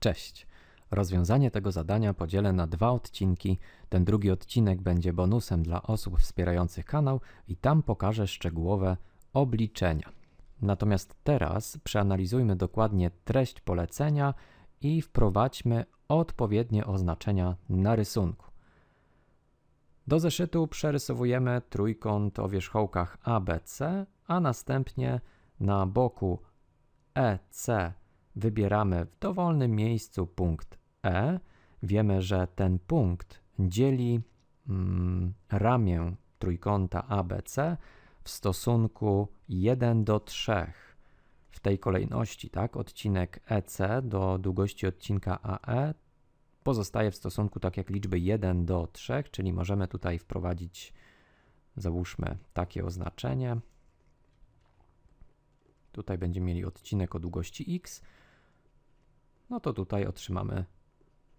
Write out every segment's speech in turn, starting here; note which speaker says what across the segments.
Speaker 1: Cześć. Rozwiązanie tego zadania podzielę na dwa odcinki. Ten drugi odcinek będzie bonusem dla osób wspierających kanał i tam pokażę szczegółowe obliczenia. Natomiast teraz przeanalizujmy dokładnie treść polecenia i wprowadźmy odpowiednie oznaczenia na rysunku. Do zeszytu przerysowujemy trójkąt o wierzchołkach ABC, a następnie na boku EC wybieramy w dowolnym miejscu punkt E. Wiemy, że ten punkt dzieli mm, ramię trójkąta ABC w stosunku 1 do 3. W tej kolejności, tak, odcinek EC do długości odcinka AE pozostaje w stosunku tak jak liczby 1 do 3, czyli możemy tutaj wprowadzić, załóżmy, takie oznaczenie. Tutaj będziemy mieli odcinek o długości x, no to tutaj otrzymamy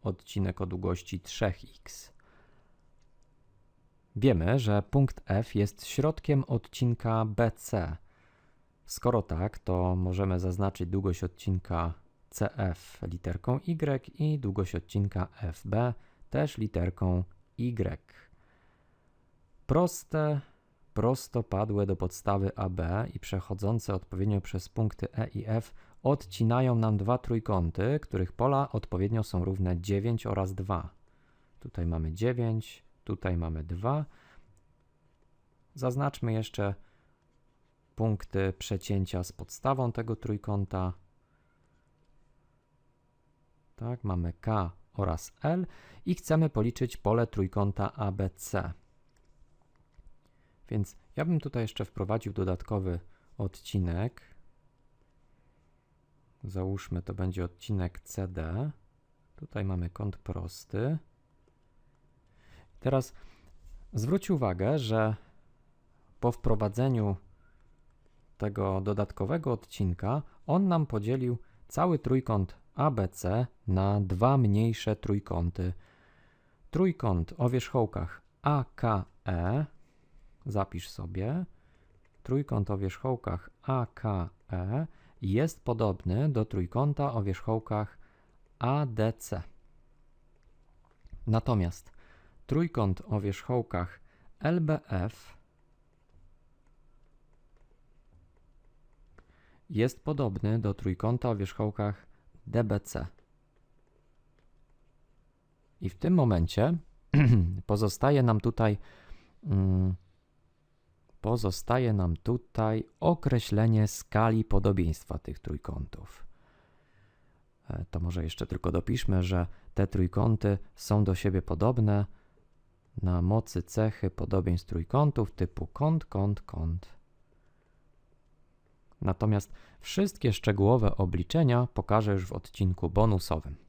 Speaker 1: odcinek o długości 3x. Wiemy, że punkt F jest środkiem odcinka BC. Skoro tak, to możemy zaznaczyć długość odcinka CF literką Y i długość odcinka FB też literką Y. Proste, prostopadłe do podstawy AB i przechodzące odpowiednio przez punkty E i F odcinają nam dwa trójkąty, których pola odpowiednio są równe 9 oraz 2. Tutaj mamy 9, tutaj mamy 2. Zaznaczmy jeszcze punkty przecięcia z podstawą tego trójkąta. Tak, mamy K oraz L i chcemy policzyć pole trójkąta ABC. Więc ja bym tutaj jeszcze wprowadził dodatkowy odcinek. Załóżmy, to będzie odcinek CD. Tutaj mamy kąt prosty. Teraz zwróć uwagę, że po wprowadzeniu tego dodatkowego odcinka on nam podzielił cały trójkąt ABC na dwa mniejsze trójkąty. Trójkąt o wierzchołkach AKE, zapisz sobie, trójkąt o wierzchołkach AKE jest podobny do trójkąta o wierzchołkach ADC. Natomiast trójkąt o wierzchołkach LBF jest podobny do trójkąta o wierzchołkach DBC. I w tym momencie pozostaje nam tutaj mm, pozostaje nam tutaj określenie skali podobieństwa tych trójkątów. E, to może jeszcze tylko dopiszmy, że te trójkąty są do siebie podobne na mocy cechy podobieństw trójkątów typu kąt, kąt, kąt. Natomiast wszystkie szczegółowe obliczenia pokażę już w odcinku bonusowym.